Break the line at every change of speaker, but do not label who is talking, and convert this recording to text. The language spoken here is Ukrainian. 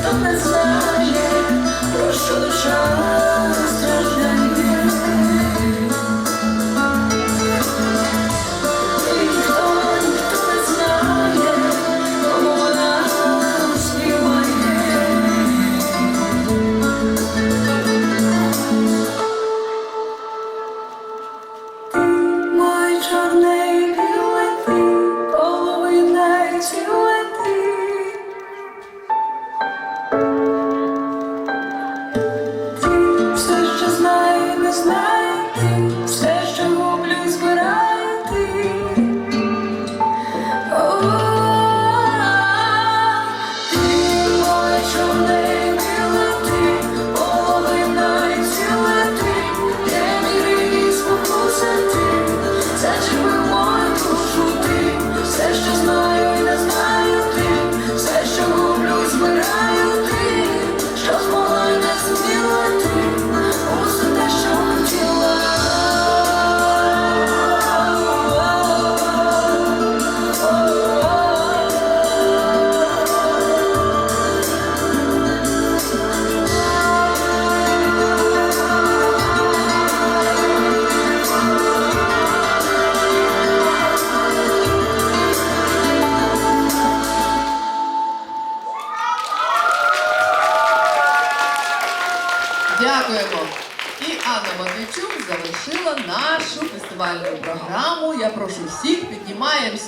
хто не знає, про що душа страждає, ніхто, ніхто не знає, кому вона чорний білий ти, половина цілий.
Дякуємо. І Анна Матвійчук завершила нашу фестивальну програму. Я прошу всіх піднімаємося.